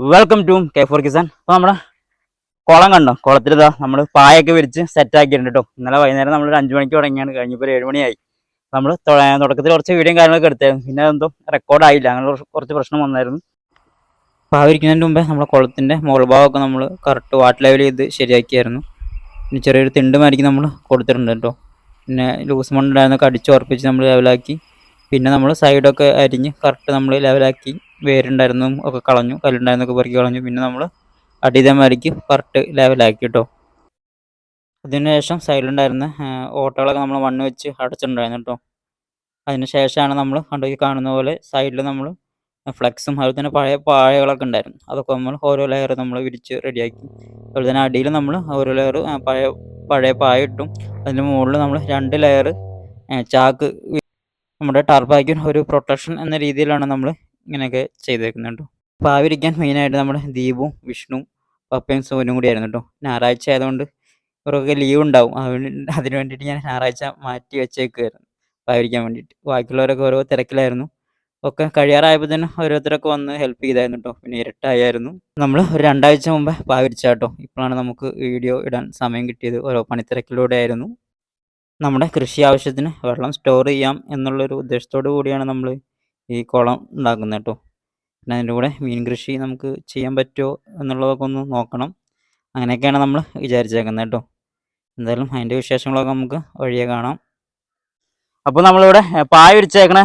Welcome to K four Kisan അപ്പോൾ നമ്മുടെ കുളം കണ്ടോ? കുളത്തിൽ ഇതാ നമ്മൾ പായൊക്കെ വിരിച്ച് സെറ്റ് ആക്കിയിട്ടുണ്ട് കേട്ടോ ഇന്നലെ വൈകുന്നേരം നമ്മൾ ഒരു അഞ്ച് മണിക്ക് തുടങ്ങിയാണ്. കഴിഞ്ഞപ്പോൾ ഒരു ഏഴ് മണിയായി നമ്മൾ തുടക്കത്തിൽ കുറച്ച് വീഡിയോ കാര്യങ്ങളൊക്കെ എടുത്തായിരുന്നു. പിന്നെ അതെന്തോ റെക്കോർഡ് ആയില്ല. അങ്ങനെ കുറച്ച് പ്രശ്നം വന്നായിരുന്നു. പാവിരിക്കുന്നതിന് മുമ്പേ നമ്മുടെ കുളത്തിന്റെ മുകൾ ഭാഗമൊക്കെ നമ്മൾ കറക്റ്റ് വാട്ടർ ലെവൽ ചെയ്ത് ശരിയാക്കിയായിരുന്നു. പിന്നെ ചെറിയൊരു തിണ്ട് മാരിക്ക് നമ്മൾ കൊടുത്തിട്ടുണ്ട് കേട്ടോ പിന്നെ ലൂസ് മണ്ണുണ്ടായിരുന്നൊക്കെ അടിച്ചുറപ്പിച്ച് നമ്മൾ ലെവലാക്കി പിന്നെ നമ്മൾ സൈഡൊക്കെ അരിഞ്ഞ് കറക്റ്റ് നമ്മൾ ലെവലാക്കി വേരുണ്ടായിരുന്നു ഒക്കെ കളഞ്ഞു കല്ലുണ്ടായിരുന്നൊക്കെ പെറുക്കി കളഞ്ഞു. പിന്നെ നമ്മൾ അടിതമാരിക്ക് കറക്റ്റ് ലെവലാക്കി കേട്ടോ അതിനുശേഷം സൈഡിലുണ്ടായിരുന്ന ഓട്ടകളൊക്കെ നമ്മൾ മണ്ണ് വെച്ച് അടച്ചിട്ടുണ്ടായിരുന്നു കേട്ടോ. അതിനുശേഷമാണ് നമ്മൾ കണ്ടു കാണുന്ന പോലെ സൈഡിൽ നമ്മൾ ഫ്ലെക്സും അതുപോലെ തന്നെ പഴയ പാഴകളൊക്കെ ഉണ്ടായിരുന്നു. അതൊക്കെ നമ്മൾ ഓരോ ലെയർ നമ്മൾ വിരിച്ച് റെഡിയാക്കി അതുപോലെ തന്നെ അടിയിൽ നമ്മൾ ഓരോ ലെയർ പഴയ പഴയ പായ ഇട്ടും. അതിന് മുകളിൽ നമ്മൾ രണ്ട് ലെയർ ചാക്ക് നമ്മുടെ ടർബാക്കിന് ഒരു പ്രൊട്ടക്ഷൻ എന്ന രീതിയിലാണ് നമ്മൾ ഇങ്ങനെയൊക്കെ ചെയ്തേക്കുന്നുണ്ട്. പാവിരിക്കാൻ മെയിനായിട്ട് നമ്മുടെ ദീപും വിഷ്ണുവും പപ്പയും സോനും കൂടി ആയിരുന്നു കേട്ടോ ഞായറാഴ്ച ആയതുകൊണ്ട് ഇവർക്കൊക്കെ ലീവ് ഉണ്ടാവും. അതുകൊണ്ട് അതിന് വേണ്ടിയിട്ട് ഞാൻ ഞായറാഴ്ച മാറ്റി വെച്ചേക്കുമായിരുന്നു പാവിരിക്കാൻ വേണ്ടിയിട്ട്. ബാക്കിയുള്ളവരൊക്കെ ഓരോ തിരക്കിലായിരുന്നു. ഒക്കെ കഴിയാറായപ്പോൾ തന്നെ ഓരോരുത്തരൊക്കെ വന്ന് ഹെൽപ്പ് ചെയ്തായിരുന്നു കേട്ടോ പിന്നെ ഇരട്ടായിരുന്നു നമ്മൾ ഒരു രണ്ടാഴ്ച മുമ്പേ പാവിരിച്ച കേട്ടോ ഇപ്പോഴാണ് നമുക്ക് വീഡിയോ ഇടാൻ സമയം കിട്ടിയത്. ഓരോ പണിത്തിരക്കിലൂടെ ആയിരുന്നു. നമ്മുടെ കൃഷി ആവശ്യത്തിന് വെള്ളം സ്റ്റോർ ചെയ്യാം എന്നുള്ളൊരു ഉദ്ദേശത്തോടു കൂടിയാണ് നമ്മൾ ഈ കുളം ഉണ്ടാക്കുന്നത് കേട്ടോ. പിന്നെ അതിന്റെ കൂടെ മീൻ കൃഷി നമുക്ക് ചെയ്യാൻ പറ്റുമോ എന്നുള്ളതൊക്കെ ഒന്ന് നോക്കണം. അങ്ങനെയൊക്കെയാണ് നമ്മൾ വിചാരിച്ചേക്കുന്നത് കേട്ടോ. എന്തായാലും അതിന്റെ വിശേഷങ്ങളൊക്കെ നമുക്ക് വഴിയെ കാണാം. അപ്പോൾ നമ്മളിവിടെ പായ വിരിച്ചേക്കണ.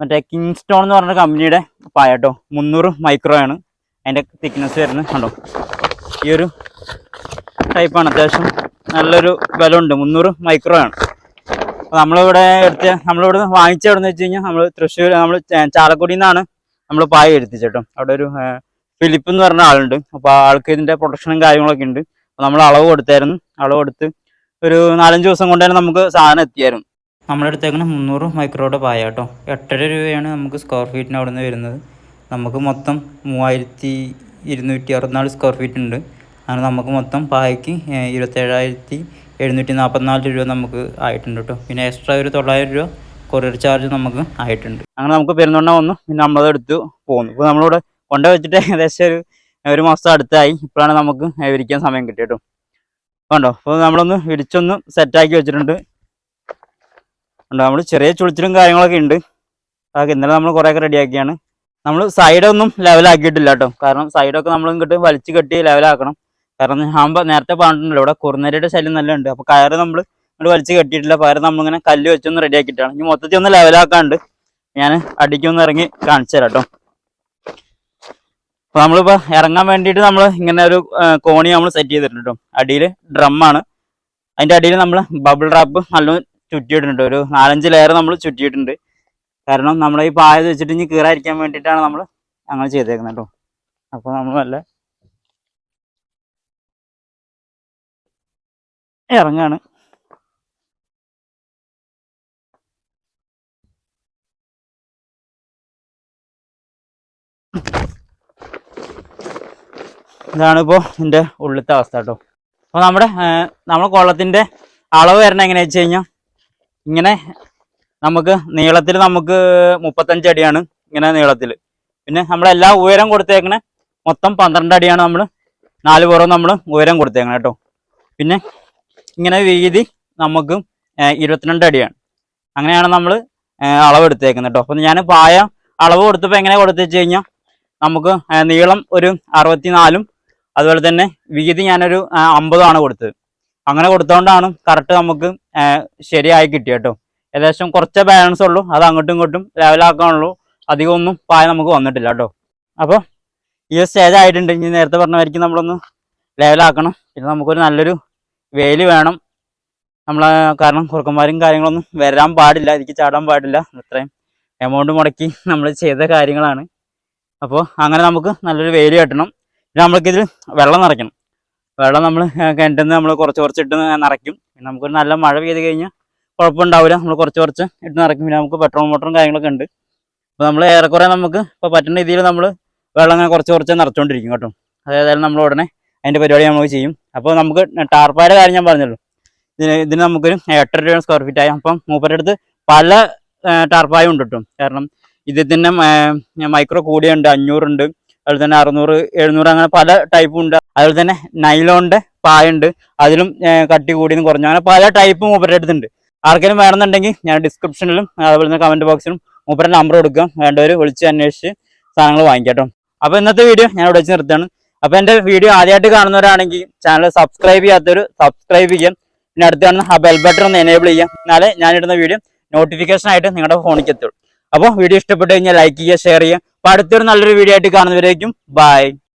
മറ്റേ കിങ് സ്റ്റോൺ എന്ന് പറഞ്ഞ കമ്പനിയുടെ പായ കേട്ടോ. മുന്നൂറ് മൈക്രോ ആണ്. അതിന്റെ തിക്നെസ് വരുന്നത് കണ്ടോ. ഈ ഒരു ടൈപ്പാണ് അത്യാവശ്യം നല്ലൊരു ബലമുണ്ട് മുന്നൂറ് മൈക്രോ ആണ്. നമ്മളിവിടെ എടുത്ത് നമ്മളിവിടെ വാങ്ങിച്ച എവിടെ വെച്ച് കഴിഞ്ഞാൽ നമ്മൾ തൃശ്ശൂർ നമ്മൾ ചാലക്കുടിയിൽ നിന്നാണ് നമ്മൾ പായ എടുത്തിച്ചേട്ടോ അവിടെ ഒരു ഫിലിപ്പ് എന്ന് പറഞ്ഞ ആളുണ്ട്. അപ്പോൾ ആൾക്ക് ഇതിന്റെ പ്രൊട്ടക്ഷനും കാര്യങ്ങളൊക്കെ ഉണ്ട്. നമ്മൾ അളവ് കൊടുത്തായിരുന്നു. അളവ് കൊടുത്ത് ഒരു നാലഞ്ച് ദിവസം കൊണ്ട് തന്നെ നമുക്ക് സാധനം എത്തിയായിരുന്നു. നമ്മളെടുത്തേക്കുന്ന മുന്നൂറ് മൈക്രോയുടെ പായ കേട്ടോ. എട്ടര രൂപയാണ് നമുക്ക് സ്ക്വയർ ഫീറ്റിന് അവിടെ നിന്ന് വരുന്നത്. നമുക്ക് മൊത്തം മൂവായിരത്തി ഇരുന്നൂറ്റി അറുപത്തിനാല് സ്ക്വയർ ഫീറ്റ് ഉണ്ട്. അങ്ങനെ നമുക്ക് മൊത്തം പായ്ക്ക് ഇരുപത്തേഴായിരത്തി എഴുന്നൂറ്റി നാൽപ്പത്തിനാല് രൂപ നമുക്ക് ആയിട്ടുണ്ട് കേട്ടോ പിന്നെ എക്സ്ട്രാ ഒരു തൊള്ളായിരം രൂപ കൊറിയർ ചാർജ് നമുക്ക് ആയിട്ടുണ്ട്. അങ്ങനെ നമുക്ക് പെരുന്നൊണ്ണ വന്നു. പിന്നെ നമ്മളത് എടുത്ത് പോന്നു. ഇപ്പോൾ നമ്മളിവിടെ കൊണ്ട വെച്ചിട്ട് ഏകദേശം ഒരു ഒരു മാസം അടുത്തായി. ഇപ്പോഴാണ് നമുക്ക് വിരിക്കാൻ സമയം കിട്ടിയത് കേട്ടോ കണ്ടോ? അപ്പോൾ നമ്മളൊന്ന് വിരിച്ചൊന്ന് സെറ്റാക്കി വെച്ചിട്ടുണ്ട്. കണ്ടോ? നമ്മൾ ചെറിയ ചുളിച്ചിലും കാര്യങ്ങളൊക്കെ ഉണ്ട്. അതൊക്കെ ഇന്നലെ നമ്മൾ കുറേയൊക്കെ റെഡിയാക്കിയാണ് നമ്മൾ സൈഡൊന്നും ലെവലാക്കിയിട്ടില്ല കേട്ടോ കാരണം സൈഡൊക്കെ നമ്മൾ ഇങ്ങോട്ട് വലിച്ചു കെട്ടി ലെവലാക്കണം കാരണം ഞാൻ നേരത്തെ പറഞ്ഞിട്ടുണ്ടല്ലോ ഇവിടെ കുറുനരിയുടെ ശല്യം നല്ല ഉണ്ട് അപ്പോൾ കയറ് നമ്മൾ ഇങ്ങോട്ട് വലിച്ചു കെട്ടിയിട്ടില്ല. പകരം നമ്മളിങ്ങനെ കല്ല് വെച്ചൊന്ന് റെഡി ആക്കിയിട്ടാണ്. ഇനി മൊത്തത്തിൽ ഒന്ന് ലെവലാക്കാണ്ട് ഞാൻ അടിക്കൊന്ന് ഇറങ്ങി കാണിച്ചു തരാം കേട്ടോ അപ്പോൾ നമ്മളിപ്പോൾ ഇറങ്ങാൻ വേണ്ടിയിട്ട് നമ്മൾ ഇങ്ങനെ ഒരു കോണി നമ്മൾ സെറ്റ് ചെയ്തിട്ടുണ്ട് കേട്ടോ അടിയിൽ ഡ്രമ്മാണ് അതിന്റെ അടിയിൽ നമ്മൾ ബബിൾ റാപ്പ് നല്ലോണം ചുറ്റിയിട്ടുണ്ട്. ഒരു നാലഞ്ച് ലെയർ നമ്മൾ ചുറ്റിയിട്ടുണ്ട്. കാരണം നമ്മൾ ഈ പായ വെച്ചിട്ട് ഇനി കീറാതിരിക്കാൻ വേണ്ടിയിട്ടാണ് നമ്മൾ അങ്ങനെ ചെയ്തേക്കുന്നത് കേട്ടോ അപ്പോൾ നമ്മൾ നല്ല ഇറങ്ങാണ്. ഇതാണ് ഇപ്പോൾ എന്റെ ഉള്ളിലത്തെ അവസ്ഥ കേട്ടോ അപ്പോൾ നമ്മുടെ നമ്മുടെ കുളത്തിന്റെ അളവ് വരണ എങ്ങനെയാ വെച്ച് കഴിഞ്ഞാൽ ഇങ്ങനെ നമുക്ക് നീളത്തിൽ നമുക്ക് മുപ്പത്തഞ്ച് അടിയാണ് ഇങ്ങനെ നീളത്തിൽ പിന്നെ നമ്മളെല്ലാ ഉയരം കൊടുത്തേക്കണേ മൊത്തം പന്ത്രണ്ട് അടിയാണ് നമ്മൾ നാല് പുറം നമ്മൾ ഉയരം കൊടുത്തേക്കണം കേട്ടോ പിന്നെ ഇങ്ങനെ വീതി നമുക്ക് ഇരുപത്തിരണ്ട് അടിയാണ്. അങ്ങനെയാണ് നമ്മൾ അളവ് എടുത്തേക്കുന്നത് കേട്ടോ അപ്പം ഞാൻ പായ അളവ് കൊടുത്തപ്പോൾ എങ്ങനെ കൊടുത്തു വെച്ച് കഴിഞ്ഞാൽ നമുക്ക് നീളം ഒരു അറുപത്തിനാലും അതുപോലെ തന്നെ വീതി ഞാനൊരു അമ്പതുമാണ് കൊടുത്തത്. അങ്ങനെ കൊടുത്തോണ്ടാണ് കറക്റ്റ് നമുക്ക് ശരിയായി കിട്ടിയ കേട്ടോ ഏകദേശം കുറച്ചേ ബാലൻസ് ഉള്ളൂ. അത് അങ്ങോട്ടും ഇങ്ങോട്ടും ലെവലാക്കാനുള്ളൂ അധികം ഒന്നും പായ നമുക്ക് വന്നിട്ടില്ല കേട്ടോ അപ്പോൾ ഈ സ്റ്റേജ് ആയിട്ടുണ്ട്. ഇനി നേരത്തെ പറഞ്ഞ വരയ്ക്ക് നമ്മളൊന്ന് ലെവലാക്കണം പിന്നെ നമുക്കൊരു നല്ലൊരു വെയിൽ വേണം. നമ്മളെ കാരണം കുറുക്കന്മാരും കാര്യങ്ങളൊന്നും വരാൻ പാടില്ല എനിക്ക് ചാടാൻ പാടില്ല. അത്രയും എമൗണ്ട് മുടക്കി നമ്മൾ ചെയ്ത കാര്യങ്ങളാണ്. അപ്പോൾ അങ്ങനെ നമുക്ക് നല്ലൊരു വെയിൽ കെട്ടണം. പിന്നെ നമ്മൾക്കിതിൽ വെള്ളം നിറയ്ക്കണം. വെള്ളം നമ്മൾ കിണറ്റിൽ നിന്ന് നമ്മൾ കുറച്ച് കുറച്ച് ഇട്ട് നിറയ്ക്കും. പിന്നെ നമുക്കൊരു നല്ല മഴ പെയ്ത് കഴിഞ്ഞാൽ കുഴപ്പമുണ്ടാവില്ല. നമ്മൾ കുറച്ച് കുറച്ച് ഇട്ട് നിറയ്ക്കും. പിന്നെ നമുക്ക് പെട്രോൾ മോട്ടറും കാര്യങ്ങളൊക്കെ ഉണ്ട്. അപ്പോൾ നമ്മൾ ഏറെക്കുറെ നമുക്ക് ഇപ്പോൾ പറ്റുന്ന രീതിയിൽ നമ്മൾ വെള്ളം അങ്ങനെ കുറച്ച് കുറച്ച് നിറച്ചുകൊണ്ടിരിക്കും കേട്ടോ. അതേതായാലും നമ്മൾ ഉടനെ അതിന്റെ പരിപാടി നമുക്ക് ചെയ്യും. അപ്പോൾ നമുക്ക് ടാർപ്പായുടെ കാര്യം ഞാൻ പറഞ്ഞല്ലോ. ഇതിന് ഇതിന് നമുക്കൊരു എട്ടര രൂപ സ്ക്വയർ ഫീറ്റ് ആയി. അപ്പം മൂപ്പരുടെ അടുത്ത് പല ടാർപ്പായും ഉണ്ട് കേട്ടോ. കാരണം ഇതിൽ തന്നെ മൈക്രോ കൂടിയുണ്ട് അഞ്ഞൂറുണ്ട്. അതുപോലെ തന്നെ അറുന്നൂറ് എഴുന്നൂറ് അങ്ങനെ പല ടൈപ്പും ഉണ്ട്. അതുപോലെ തന്നെ നൈലോണിന്റെ പായുണ്ട്. അതിലും കട്ടി കൂടിയും കുറഞ്ഞു. അങ്ങനെ പല ടൈപ്പും മൂപ്പരുടെ അടുത്തുണ്ട്. ആർക്കെങ്കിലും വേണമെന്നുണ്ടെങ്കിൽ ഞാൻ ഡിസ്ക്രിപ്ഷനിലും അതുപോലെ തന്നെ കമന്റ് ബോക്സിലും മൂപ്പരുടെ നമ്പർ കൊടുക്കാം. വേണ്ടവർ വിളിച്ച് അന്വേഷിച്ച് സാധനങ്ങൾ വാങ്ങിക്കാം കേട്ടോ. അപ്പോൾ ഇന്നത്തെ വീഡിയോ ഞാൻ ഇവിടെ വെച്ച് നിർത്തുകയാണ്. അപ്പൊ എന്റെ വീഡിയോ ആദ്യമായിട്ട് കാണുന്നവരാണെങ്കിൽ ചാനൽ സബ്സ്ക്രൈബ് ചെയ്യാത്തവർ സബ്സ്ക്രൈബ് ചെയ്യാം. പിന്നെ അടുത്ത് കാണുന്ന ആ ബെൽ ബട്ടൺ ഒന്ന് എനേബിൾ ചെയ്യാം. എന്നാലേ ഞാൻ ഇടുന്ന വീഡിയോ നോട്ടിഫിക്കേഷൻ ആയിട്ട് നിങ്ങളുടെ ഫോണിലേക്ക് എത്തുള്ളൂ. അപ്പോൾ വീഡിയോ ഇഷ്ടപ്പെട്ട് കഴിഞ്ഞാൽ ലൈക്ക് ചെയ്യുക ഷെയർ ചെയ്യുക. അപ്പോൾ അടുത്തൊരു നല്ലൊരു വീഡിയോ ആയിട്ട് കാണുന്നവരേക്കും ബൈ